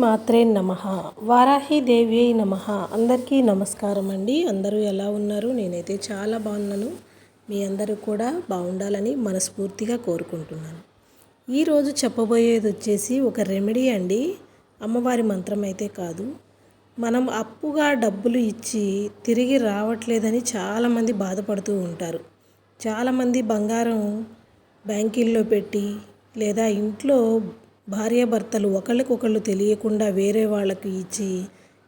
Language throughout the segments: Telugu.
మాత్రే నమ. వారాహిదేవి నమ. అందరికీ నమస్కారం అండి. అందరూ ఎలా ఉన్నారు? నేనైతే చాలా బాగున్నాను. మీ అందరూ కూడా బాగుండాలని మనస్ఫూర్తిగా కోరుకుంటున్నాను. ఈరోజు చెప్పబోయేది వచ్చేసి ఒక రెమెడీ అండి. అమ్మవారి మంత్రం అయితే కాదు. మనం అప్పుగా డబ్బులు ఇచ్చి తిరిగి రావట్లేదని చాలామంది బాధపడుతూ ఉంటారు. చాలామంది బంగారం బ్యాంకీల్లో పెట్టి లేదా ఇంట్లో భార్యాభర్తలు ఒకళ్ళకొకళ్ళు తెలియకుండా వేరే వాళ్ళకి ఇచ్చి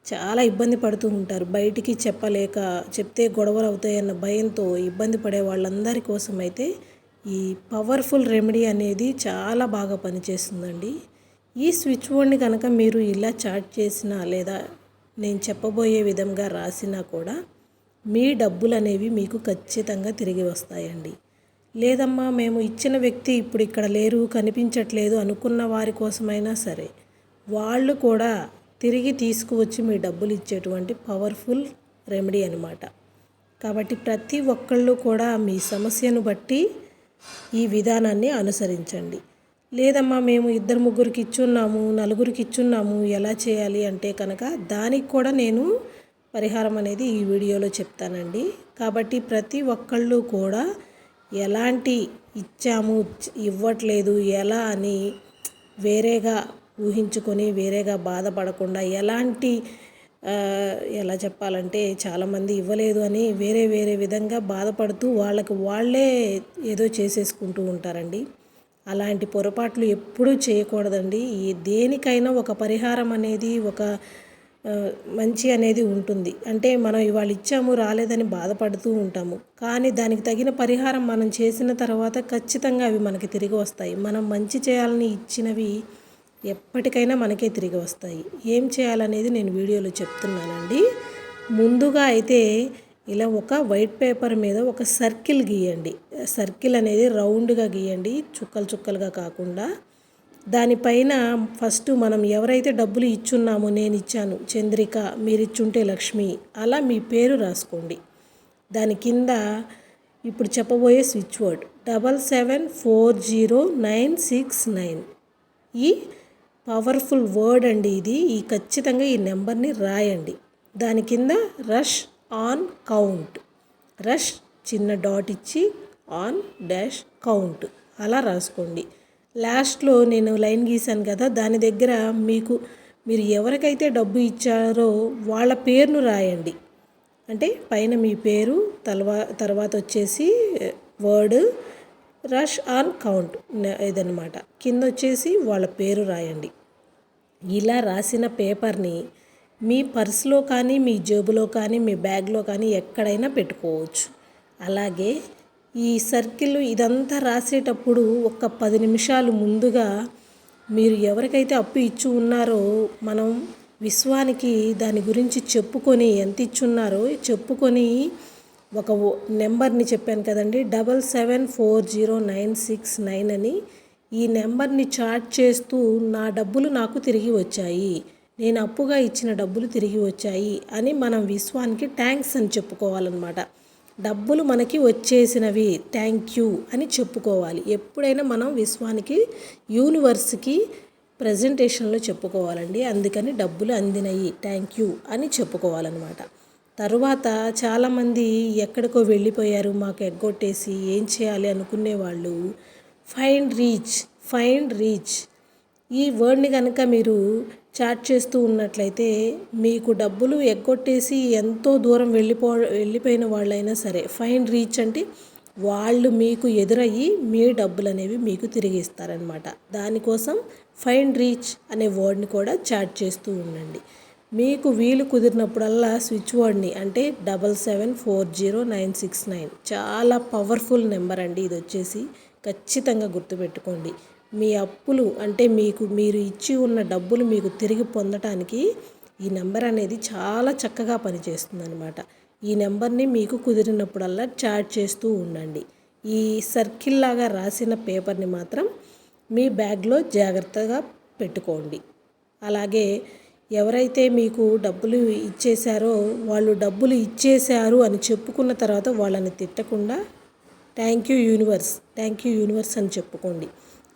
చాలా ఇబ్బంది పడుతూ ఉంటారు. బయటికి చెప్పలేక చెప్తే గొడవలు అవుతాయన్న భయంతో ఇబ్బంది పడే వాళ్ళందరి కోసం అయితే ఈ పవర్ఫుల్ రెమెడీ అనేది చాలా బాగా పనిచేస్తుందండి. ఈ స్విచ్ బోర్డ్ని కనుక మీరు ఇలా చాట్ చేసినా లేదా నేను చెప్పబోయే విధంగా రాసినా కూడా మీ డబ్బులు అనేవి మీకు ఖచ్చితంగా తిరిగి వస్తాయండి. లేదమ్మా మేము ఇచ్చిన వ్యక్తి ఇప్పుడు ఇక్కడ లేరు కనిపించట్లేదు అనుకున్న వారి కోసమైనా సరే. వాళ్ళు కూడా తిరిగి తీసుకువచ్చి మీ డబ్బులు ఇచ్చేటువంటి పవర్ఫుల్ రెమెడీ అనమాట కాబట్టి ప్రతి ఒక్కళ్ళు కూడా మీ సమస్యను బట్టి ఈ విధానాన్ని అనుసరించండి. లేదమ్మా మేము ఇద్దరు ముగ్గురికి ఇచ్చున్నాము నలుగురికి ఇచ్చున్నాము ఎలా చేయాలి అంటే కనుక దానికి కూడా నేను పరిహారం అనేది ఈ వీడియోలో చెప్తానండి. కాబట్టి ప్రతి ఒక్కళ్ళు కూడా ఎలాంటి ఇచ్చాము ఇవ్వట్లేదు ఎలా అని వేరేగా ఊహించుకొని వేరేగా బాధపడకుండా ఎలాంటి ఎలా చెప్పాలంటే చాలామంది ఇవ్వలేదు అని వేరే వేరే విధంగా బాధపడుతూ వాళ్ళకి వాళ్ళే ఏదో చేసేసుకుంటూ ఉంటారండి. అలాంటి పొరపాట్లు ఎప్పుడూ చేయకూడదండి. దేనికైనా ఒక పరిహారం అనేది ఒక మంచి అనేది ఉంటుంది. అంటే మనం ఇవాళ ఇచ్చాము రాలేదని బాధపడుతూ ఉంటాము. కానీ దానికి తగిన పరిహారం మనం చేసిన తర్వాత ఖచ్చితంగా అవి మనకి తిరిగి వస్తాయి. మనం మంచి చేయాలని ఇచ్చినవి ఎప్పటికైనా మనకే తిరిగి వస్తాయి. ఏం చేయాలనేది నేను వీడియోలో చెప్తున్నానండి. ముందుగా అయితే ఇలా ఒక వైట్ పేపర్ మీద ఒక సర్కిల్ గీయండి. సర్కిల్ అనేది రౌండ్గా గీయండి. చుక్కలు చుక్కలుగా కాకుండా దానిపైన ఫస్ట్ మనం ఎవరైతే డబ్బులు ఇచ్చున్నామో నేను ఇచ్చాను చంద్రిక మీరు ఇచ్చుంటే లక్ష్మి అలా మీ పేరు రాసుకోండి. దాని కింద ఇప్పుడు చెప్పబోయే switch word double seven four zero nine six nine. ఈ పవర్ఫుల్ వర్డ్ అండి ఇది. ఈ ఖచ్చితంగా ఈ నెంబర్ని రాయండి. దాని కింద రష్ ఆన్ కౌంట్. రష్ చిన్న డాట్ ఇచ్చి ఆన్ డాష్ కౌంట్. అలా రాసుకోండి. లాస్ట్లో నేను లైన్ గీశాను కదా దాని దగ్గర మీకు మీరు ఎవరికైతే డబ్బు ఇచ్చారో వాళ్ళ పేరును రాయండి. అంటే పైన మీ పేరు తలవా తర్వాత వచ్చేసి వర్డ్ రష్ ఆన్ కౌంట్ ఇదనమాట కింద వచ్చేసి వాళ్ళ పేరు రాయండి. ఇలా రాసిన పేపర్ని మీ పర్సులో కానీ మీ జేబులో కానీ మీ బ్యాగ్లో కానీ ఎక్కడైనా పెట్టుకోవచ్చు. అలాగే ఈ సర్కిల్ ఇదంతా రాసేటప్పుడు ఒక పది నిమిషాలు ముందుగా మీరు ఎవరికైతే అప్పు ఇచ్చి ఉన్నారో మనం విశ్వానికి దాని గురించి చెప్పుకొని ఎంత ఇచ్చున్నారో చెప్పుకొని ఒక నెంబర్ని చెప్పాను కదండి double seven four zero nine six nine అని ఈ నెంబర్ని చాట్ చేస్తూ నా డబ్బులు నాకు తిరిగి వచ్చాయి నేను అప్పుగా ఇచ్చిన డబ్బులు తిరిగి వచ్చాయి అని మనం విశ్వానికి థ్యాంక్స్ అని చెప్పుకోవాలన్నమాట. డబ్బులు మనకి వచ్చేసినవి. థ్యాంక్ యూ అని చెప్పుకోవాలి. ఎప్పుడైనా మనం విశ్వానికి యూనివర్స్కి ప్రజెంటేషన్లో చెప్పుకోవాలండి. అందుకని డబ్బులు అందినయి. థ్యాంక్ యూ అని చెప్పుకోవాలన్నమాట. తరువాత చాలామంది ఎక్కడికో వెళ్ళిపోయారు మాకు ఎగ్గొట్టేసి ఏం చేయాలి అనుకునే వాళ్ళు ఫైండ్ రీచ్ ఫైండ్ రీచ్. ఈ వర్డ్ని కనుక మీరు చాట్ చేస్తూ ఉన్నట్లయితే మీకు డబ్బులు ఎగ్గొట్టేసి ఎంతో దూరం వెళ్ళిపో వెళ్ళిపోయిన వాళ్ళైనా సరే ఫైన్ రీచ్ అంటే వాళ్ళు మీకు ఎదురయ్యి మీ డబ్బులు అనేవి మీకు తిరిగి ఇస్తారనమాట దానికోసం ఫైన్ రీచ్ అనే వర్డ్ని కూడా చాట్ చేస్తూ ఉండండి. మీకు వీలు కుదిరినప్పుడల్లా స్విచ్ వర్డ్ని అంటే double seven four zero nine six nine. చాలా పవర్ఫుల్ నెంబర్ అండి ఇది వచ్చేసి ఖచ్చితంగా గుర్తుపెట్టుకోండి. మీ అప్పులు అంటే మీకు మీరు ఇచ్చి ఉన్న డబ్బులు మీకు తిరిగి పొందటానికి ఈ నెంబర్ అనేది చాలా చక్కగా పనిచేస్తుంది అనమాట ఈ నెంబర్ని మీకు కుదిరినప్పుడల్లా చాట్ చేస్తూ ఉండండి. ఈ సర్కిల్ లాగా రాసిన పేపర్ని మాత్రం మీ బ్యాగ్లో జాగ్రత్తగా పెట్టుకోండి. అలాగే ఎవరైతే మీకు డబ్బులు ఇచ్చేశారో వాళ్ళు డబ్బులు ఇచ్చేశారు అని చెప్పుకున్న తర్వాత వాళ్ళని తిట్టకుండా thank you universe thank you universe అని చెప్పుకోండి.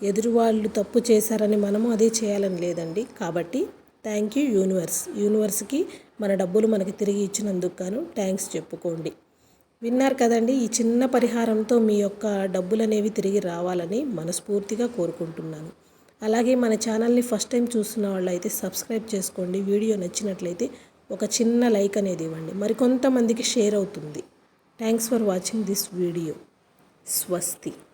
ఎదురు వాళ్ళు తప్పు చేశారని మనము అదే చేయాలని లేదండి. కాబట్టి థ్యాంక్ యూ యూనివర్స్ యూనివర్స్కి మన డబ్బులు మనకి తిరిగి ఇచ్చినందుకు గాను థ్యాంక్స్ చెప్పుకోండి. విన్నారు కదండి ఈ చిన్న పరిహారంతో మీ యొక్క డబ్బులు అనేవి తిరిగి రావాలని మనస్ఫూర్తిగా కోరుకుంటున్నాను. అలాగే మన ఛానల్ని ఫస్ట్ టైం చూస్తున్న వాళ్ళు అయితే సబ్స్క్రైబ్ చేసుకోండి. వీడియో నచ్చినట్లయితే ఒక చిన్న లైక్ అనేది ఇవ్వండి. మరికొంతమందికి షేర్ అవుతుంది. Thanks for watching this video స్వస్తి